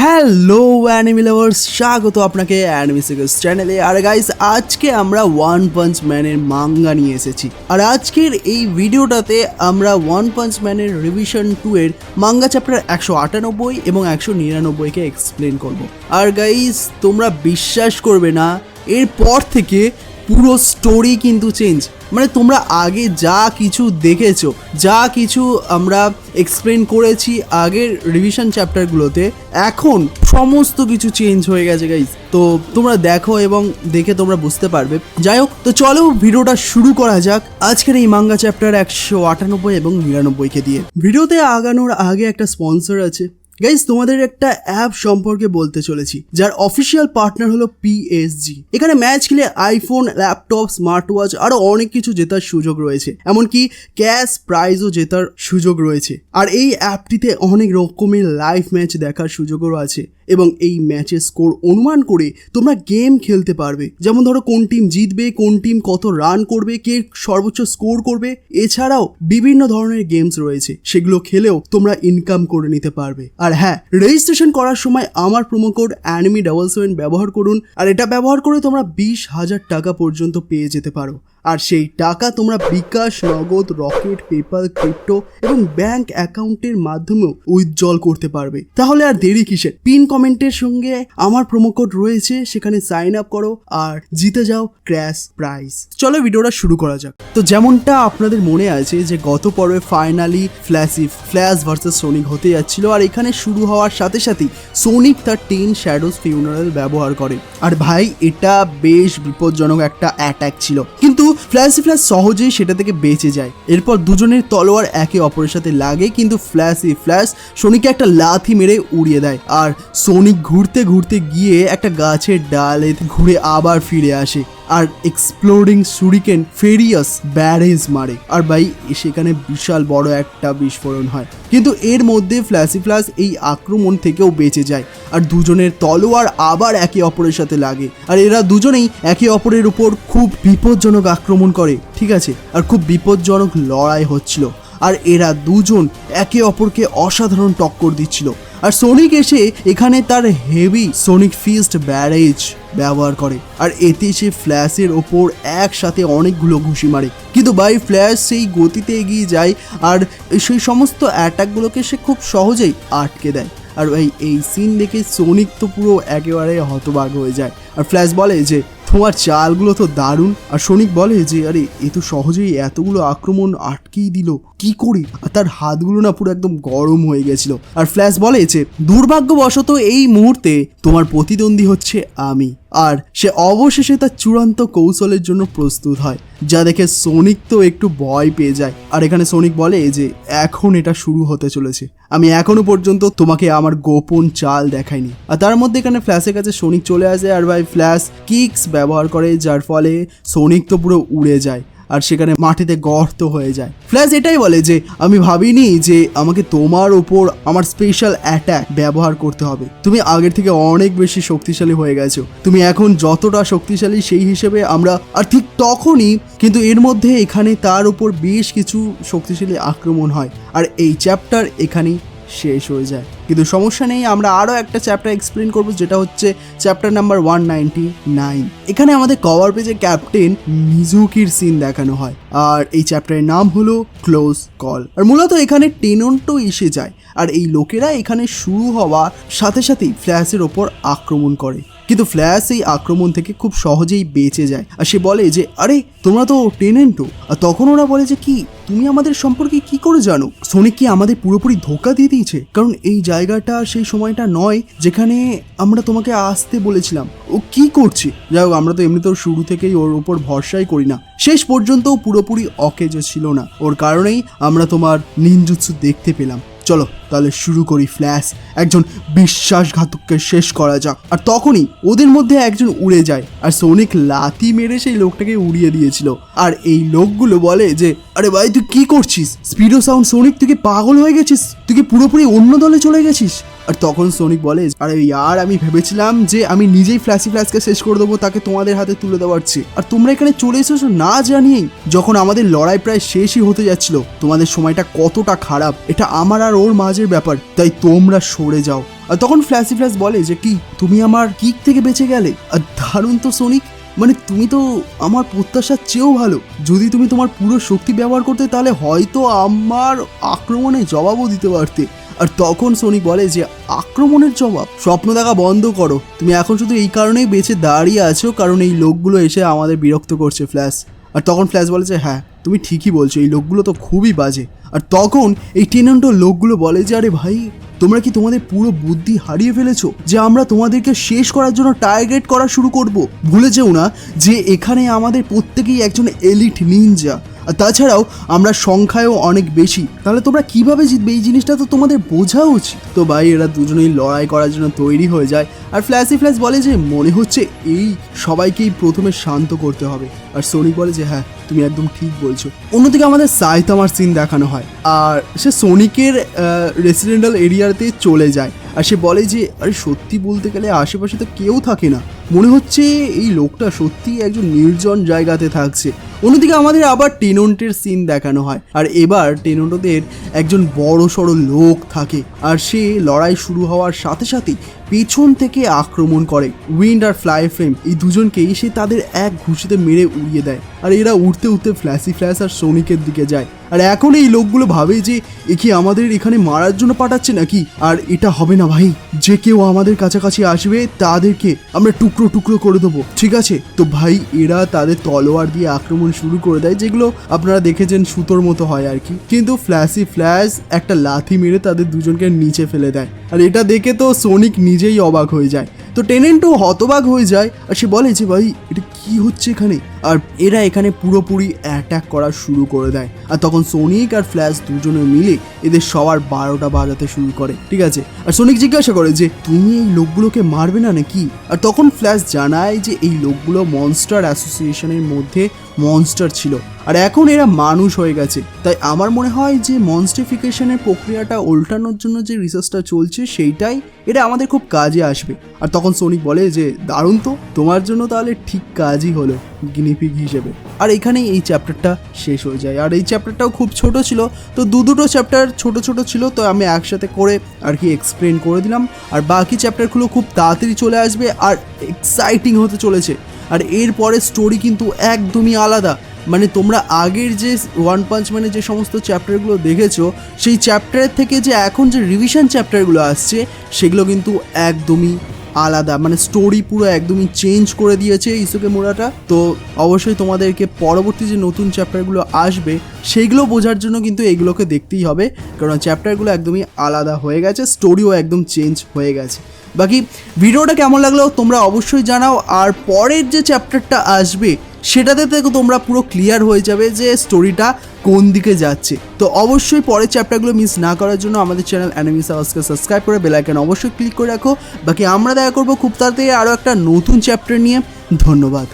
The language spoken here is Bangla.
হ্যালো অ্যানিমি লাভার্স স্বাগত আপনাকে অ্যানিমি সিকার্স চ্যানেলে আর গাইস আজকে আমরা ওয়ান পাঞ্চ ম্যানের মাঙ্গা নিয়ে এসেছি। আর আজকের এই ভিডিওটাতে আমরা ওয়ান পাঞ্চ ম্যানের রিভিশন টু এর মাঙ্গা চ্যাপ্টার একশো আটানব্বই এবং একশো নিরানব্বইকে এক্সপ্লেন করব। আর গাইস তোমরা বিশ্বাস করবে না, এরপর থেকে পুরো স্টোরি কিন্তু চেঞ্জ মানে তোমরা আগে যা কিছু দেখেছ, যা কিছু আমরা এক্সপ্লেন করেছি আগের রিভিশন চ্যাপ্টারগুলোতে এখন সমস্ত কিছু চেঞ্জ হয়ে গেছে গাইজ তো তোমরা দেখো এবং দেখে তোমরা বুঝতে পারবে। যাই হোক, তো চলো ভিডিওটা শুরু করা যাক। আজকের এই মাঙ্গা চ্যাপ্টার একশো আটানব্বই এবং নিরানব্বইকে দিয়ে। ভিডিওতে আগানোর আগে একটা স্পন্সর আছে। গাইজ তোমাদের একটা অ্যাপ সম্পর্কে বলতে চলেছি, যার অফিসিয়াল পার্টনার হলো পিএসজি এখানে ম্যাচ খেলে আইফোন ল্যাপটপ স্মার্ট ওয়াচ আরও অনেক কিছু জেতার সুযোগ রয়েছে। এমনকি ক্যাশ প্রাইজও জেতার সুযোগ রয়েছে। আর এই অ্যাপটিতে অনেক রকমের লাইভ ম্যাচ দেখার সুযোগও আছে। এবং এই ম্যাচের স্কোর অনুমান করে তোমরা গেম খেলতে পারবে। যেমন ধরো, কোন টিম জিতবে, কোন টিম কত রান করবে, কে সর্বোচ্চ স্কোর করবে, এছাড়াও বিভিন্ন ধরনের গেমস রয়েছে। সেগুলো খেলেও তোমরা ইনকাম করে নিতে পারবে। আর হ্যাঁ রেজিস্ট্রেশন করার সময় আমার promo code anime double seven ব্যবহার করুন। আর এটা ব্যবহার করে তোমরা বিশ হাজার টাকা পর্যন্ত পেয়ে যেতে পারো। আর সেই টাকা তোমরা bKash, Nagad, Rocket, PayPal, crypto এবং ব্যাংক অ্যাকাউন্টের মাধ্যমেও উইথড্রল করতে পারবে। তাহলে আর দেরি কিসের? পিন কমেন্টের সঙ্গে আমার কোড রয়েছে, সেখানে সাইন আপ করো আর জিতে যাও ক্র্যাশ প্রাইজ। চলো ভিডিওটা শুরু করা যাক। তো যেমনটা আপনাদের মনে আছে যে গত পর্বে finally flashy flash versus Sonic হতে যাচ্ছিল আর এখানে শুরু হওয়ার সাথে সাথেই সোনিক তার টেন শ্যাডোস ফিউনারেল ব্যবহার করে। আর ভাই, এটা বেশ বিপজ্জনক একটা অ্যাটাক ছিল। কিন্তু ফ্ল্যাশি ফ্ল্যাশ সহজেই সেটা থেকে বেঁচে যায়। এরপর দুজনের তলোয়ার একে অপরের সাথে লাগে, কিন্তু ফ্ল্যাশি ফ্ল্যাশ সোনিকে একটা লাথি মেরে উড়িয়ে দেয় আর সোনিক ঘুরতে ঘুরতে গিয়ে একটা গাছের ডালে ঘুরে আবার ফিরে আসে। আর এক্সপ্লোরিং সুরিকেন ফেরিয়াস ব্যারেজ মারে। আর ভাই, সেখানে বিশাল বড় একটা বিস্ফোরণ হয়। কিন্তু এর মধ্যে ফ্ল্যাশি ফ্ল্যাশ এই আক্রমণ থেকেও বেঁচে যায়। আর দুজনের তলোয়ার আবার একে অপরের সাথে লাগে। আর এরা দুজনেই একে অপরের উপর খুব বিপজ্জনক আক্রমণ করে, ঠিক আছে? আর খুব বিপজ্জনক লড়াই হচ্ছিল। আর এরা দুজন একে অপরকে অসাধারণ টক্কর দিচ্ছিল। আর সোনিক এসে এখানে তার হেভি সোনিক ফিস্ট ব্যারেজ ব্যবহার করে। আর এতে সে ফ্ল্যাশের ওপর একসাথে অনেকগুলো ঘুষি মারে। কিন্তু বাই ফ্ল্যাশ সেই গতিতে এগিয়ে যায় আর সেই সমস্ত অ্যাটাকগুলোকে সে খুব সহজেই আটকে দেয়। আর ভাই এই সিন দেখে সোনিক তো পুরো একেবারে হতবাগ হয়ে যায়। আর ফ্ল্যাশ বলে যে তোমার চালগুলো তো দারুণ। আর সনিক বলে যে, আরে, এ তো সহজেই এতগুলো আক্রমণ আটকেই দিল। কি করি? আর তার হাতগুলো না পুরো একদম গরম হয়ে গেছিল। আর ফ্ল্যাশ বলে যে, দুর্ভাগ্যবশত এই মুহূর্তে তোমার প্রতিদ্বন্দ্বী হচ্ছে আমি। আর সে অবশেষে তার চূড়ান্ত কৌশলের জন্য প্রস্তুত হয়, যা দেখে সোনিক তো একটু ভয় পেয়ে যায়। আর এখানে সোনিক বলে যে, এখন এটা শুরু হতে চলেছে। আমি এখনও পর্যন্ত তোমাকে আমার গোপন চাল দেখাইনি। আর তার মধ্যে এখানে ফ্ল্যাশের কাছে সোনিক চলে আসে, আর ভাই ফ্ল্যাশ কিক্স ব্যবহার করে, যার ফলে সোনিক তো পুরো উড়ে যায়। আর সেখানে মাটিতে গর্ত হয়ে যায়। ফ্ল্যাশ এটাই বলে যে, আমি ভাবিনি যে আমাকে তোমার ওপর আমার স্পেশাল অ্যাটাক ব্যবহার করতে হবে। তুমি আগের থেকে অনেক বেশি শক্তিশালী হয়ে গেছো। তুমি এখন যতটা শক্তিশালী সেই হিসেবে আমরা, আর ঠিক তখনই কিন্তু এর মধ্যে এখানে তার উপর বেশ কিছু শক্তিশালী আক্রমণ হয়। আর এই চ্যাপ্টার এখানেই শেষ হয়ে যায়। কিন্তু সমস্যা নেই, আমরা আরও একটা চ্যাপ্টার এক্সপ্লেন করব, যেটা হচ্ছে chapter number one ninety nine এখানে আমাদের কভার পেজে ক্যাপ্টেন মিজুকির সিন দেখানো হয়, আর এই চ্যাপ্টারের নাম হলো ক্লোজ কল আর মূলত এখানে টেনন্টও এসে যায়, আর এই লোকেরা এখানে শুরু হওয়ার সাথে সাথেই ফ্ল্যাশের ওপর আক্রমণ করে। কিন্তু ফ্ল্যাশ এই আক্রমণ থেকে খুব সহজেই বেঁচে যায়। আর সে বলে যে, আরে, তোমরা তো টেনেন্টো আর তখন ওরা বলে যে, কি, তুমি আমাদের সম্পর্কে কি করে জানো? সোনিক কি আমাদের পুরোপুরি ধোকা দিয়ে দিয়েছে? কারণ এই জায়গাটা সেই সময়টা নয় যেখানে আমরা তোমাকে আসতে বলেছিলাম। ও কি করছে? যাই হোক, আমরা তো এমনিতেও শুরু থেকেই ওর উপর ভরসাই করি না। শেষ পর্যন্ত পুরোপুরি অকেজো ছিল না। ওর কারণেই আমরা তোমার নিনজুৎসু দেখতে পেলাম। চলো তাহলে শুরু করি ফ্ল্যাশ। একজন বিশ্বাসঘাতককে শেষ করা যাক। আর তখনই ওদের মধ্যে একজন উড়ে যায়। আর সোনিক লাথি মেরে সেই লোকটাকে উড়িয়ে দিয়েছিল। আর এই লোকগুলো বলে যে, আরে ভাই, তুই কি করছিস? স্পিডো সাউন্ড সোনিক, তুই কি পাগল হয়ে গেছিস? তুই কি পুরোপুরি অন্য দলে চলে গেছিস? আর তখন সোনিক বলে, আরে ইয়ার, আমি ভেবেছিলাম যে আমি নিজেই ফ্ল্যাশি ফ্ল্যাশকে শেষ করে দেবো, তাকে তোমাদের হাতে তুলে দেওয়ার চেয়ে। আর তোমরা এখানে চলে এসেছ না জানিয়েই যখন আমাদের লড়াই প্রায় শেষই হতে যাচ্ছিল, তোমাদের সময়টা কতটা খারাপ, এটা আমার আর ওর মাঝে কাজের ব্যাপার, তাই তোমরা সরে যাও। আর তখন ফ্ল্যাশি ফ্ল্যাশ বলে যে, কি, তুমি আমার কিক থেকে বেঁচে গেলে? আর দারুণ তো, সোনিক। মানে তুমি তো আমার প্রত্যাশার চেয়েও ভালো। যদি তুমি তোমার পুরো শক্তি ব্যবহার করতে, তাহলে হয়তো আমার আক্রমণে জবাবও দিতে পারতে। আর তখন সোনিক বলে যে, আক্রমণের জবাব? স্বপ্ন দেখা বন্ধ করো। তুমি এখন শুধু এই কারণেই বেঁচে দাঁড়িয়ে আছো, কারণ এই লোকগুলো এসে আমাদের বিরক্ত করছে, ফ্ল্যাশ। আর তখন ফ্ল্যাশ বলে যে হ্যাঁ তুমি ঠিকই বলছো, এই লোকগুলো তো খুবই বাজে। আর তখন এই টেনেন্টো লোকগুলো বলে যে, আরে ভাই, তোমরা কি তোমাদের পুরো বুদ্ধি হারিয়ে ফেলেছো যে আমরা তোমাদেরকে শেষ করার জন্য টার্গেট করা শুরু করব? ভুলে যেও না যে এখানে আমাদের প্রত্যেকেই একজন এলিট নিনজা। আর তাছাড়াও আমরা সংখ্যায়ও অনেক বেশি। তাহলে তোমরা কীভাবে জিতবে? এই জিনিসটা তো তোমাদের বোঝা উচিত। তো ভাই, এরা দুজনেই লড়াই করার জন্য তৈরি হয়ে যায়। আর ফ্ল্যাশি ফ্ল্যাশ বলে যে, মনে হচ্ছে এই সবাইকেই প্রথমে শান্ত করতে হবে। আর সোনিক বলে যে হ্যাঁ তুমি একদম ঠিক বলছো। অন্যদিকে আমাদের সাইতামার সিন দেখানো হয়। আর সে সোনিকের রেসিডেন্টাল এরিয়াতে চলে যায়। আর সে বলে যে, আরে, সত্যি বলতে গেলে আশেপাশে তো কেউ থাকে না। মনে হচ্ছে এই লোকটা সত্যি একজন নির্জন জায়গাতে থাকছে। অন্যদিকে আমাদের আবার টেনন্টের সিন দেখানো হয়। আর এবার টেনন্টদের একজন বড় সড়ো লোক থাকে। আর সে লড়াই শুরু হওয়ার সাথে সাথেই পেছন থেকে আক্রমণ করে। উইন্ড আর ফ্লাই ফ্রেম, এই দুজনকেই সে তাদের এক ঘুষিতে মেরে উড়িয়ে দেয়। আর এরা উঠতে উঠতে ফ্ল্যাশি ফ্ল্যাশ আর সৌনিকের দিকে যায়। আর এখন এই লোকগুলো ভাবে যে, এ কি আমাদের এখানে মারার জন্য পাঠাচ্ছে নাকি? আর এটা হবে না ভাই। যে কেউ আমাদের কাছাকাছি আসবে, তাদেরকে আমরা টুকরো টুকরো করে দেবো। ঠিক আছে? তো ভাই, এরা তাদের তলোয়ার দিয়ে আক্রমণ শুরু করে দেয়, যেগুলো আপনারা দেখেছেন সুতোর মতো হয় আর কি। কিন্তু ফ্ল্যাশি ফ্ল্যাশ একটা লাথি মেরে তাদের দুজনকে নিচে ফেলে দেয়। আর এটা দেখে তো সোনিক নিজেই অবাক হয়ে যায়। তো টেনেন্টও হতবাক হয়ে যায় আর সে বলে যে, ভাই, এটা কি হচ্ছে এখানে? আর এরা এখানে পুরোপুরি অ্যাটাক করা শুরু করে দেয়। আর তখন সোনিক আর ফ্ল্যাশ দুজনে মিলে এদের সবার বারোটা বাজাতে শুরু করে, ঠিক আছে? আর সোনিক জিজ্ঞাসা করে যে, তুমি এই লোকগুলোকে মারবে না নাকি? আর তখন ফ্ল্যাশ জানায় যে, এই লোকগুলো মনস্টার অ্যাসোসিয়েশনের মধ্যে মনস্টার ছিল। আর এখন এরা মানুষ হয়ে গেছে। তাই আমার মনে হয় যে মনস্টিফিকেশনের প্রক্রিয়াটা উল্টানোর জন্য যে রিসার্চটা চলছে, সেইটাই এটা আমাদের খুব কাজে আসবে। আর তখন সোনিক বলে যে, দারুণ তো, তোমার জন্য তাহলে ঠিক কাজই হলো। গিনিপিগ হিসেবে। আর এখানেই এই চ্যাপ্টারটা শেষ হয়ে যায়। আর এই চ্যাপ্টারটাও খুব ছোট ছিল, তো দু দুটো চ্যাপ্টার ছোট ছোট ছিল, তো আমি একসাথে করে আর কি এক্সপ্লেন করে দিলাম। আর বাকি চ্যাপ্টারগুলো খুব তাড়াতাড়ি চলে আসবে আর এক্সাইটিং হতে চলেছে। আর এরপরে স্টোরি কিন্তু একদমই আলাদা। মানে তোমরা আগের যে ওয়ান পাঞ্চ মানে যে সমস্ত চ্যাপ্টারগুলো দেখেছ, সেই চ্যাপ্টারের থেকে যে এখন যে রিভিশন চ্যাপ্টারগুলো আসছে, সেগুলো কিন্তু একদমই আলাদা মানে স্টোরি পুরো একদমই চেঞ্জ করে দিয়েছে ইসুকে মোড়াটা তো অবশ্যই তোমাদেরকে পরবর্তী যে নতুন চ্যাপ্টারগুলো আসবে সেইগুলো বোঝার জন্য কিন্তু এগুলোকে দেখতেই হবে। কারণ চ্যাপ্টারগুলো একদমই আলাদা হয়ে গেছে স্টোরিও একদম চেঞ্জ হয়ে গেছে। বাকি, ভিডিওটা কেমন লাগল তোমরা অবশ্যই জানাও। আর পরের যে চ্যাপ্টারটা আসবে, সেটাতে থেকে তোমরা পুরো ক্লিয়ার হয়ে যাবে যে স্টোরিটা কোন দিকে যাচ্ছে। তো অবশ্যই পরের চ্যাপ্টারগুলো মিস না করার জন্য আমাদের চ্যানেল অ্যানিমি আওয়াজকে সাবস্ক্রাইব করে বেলাইকেন অবশ্যই ক্লিক করে রাখো। বাকি আমরা দেখা করব খুব তাড়াতাড়ি আরও একটা নতুন চ্যাপ্টার নিয়ে। ধন্যবাদ।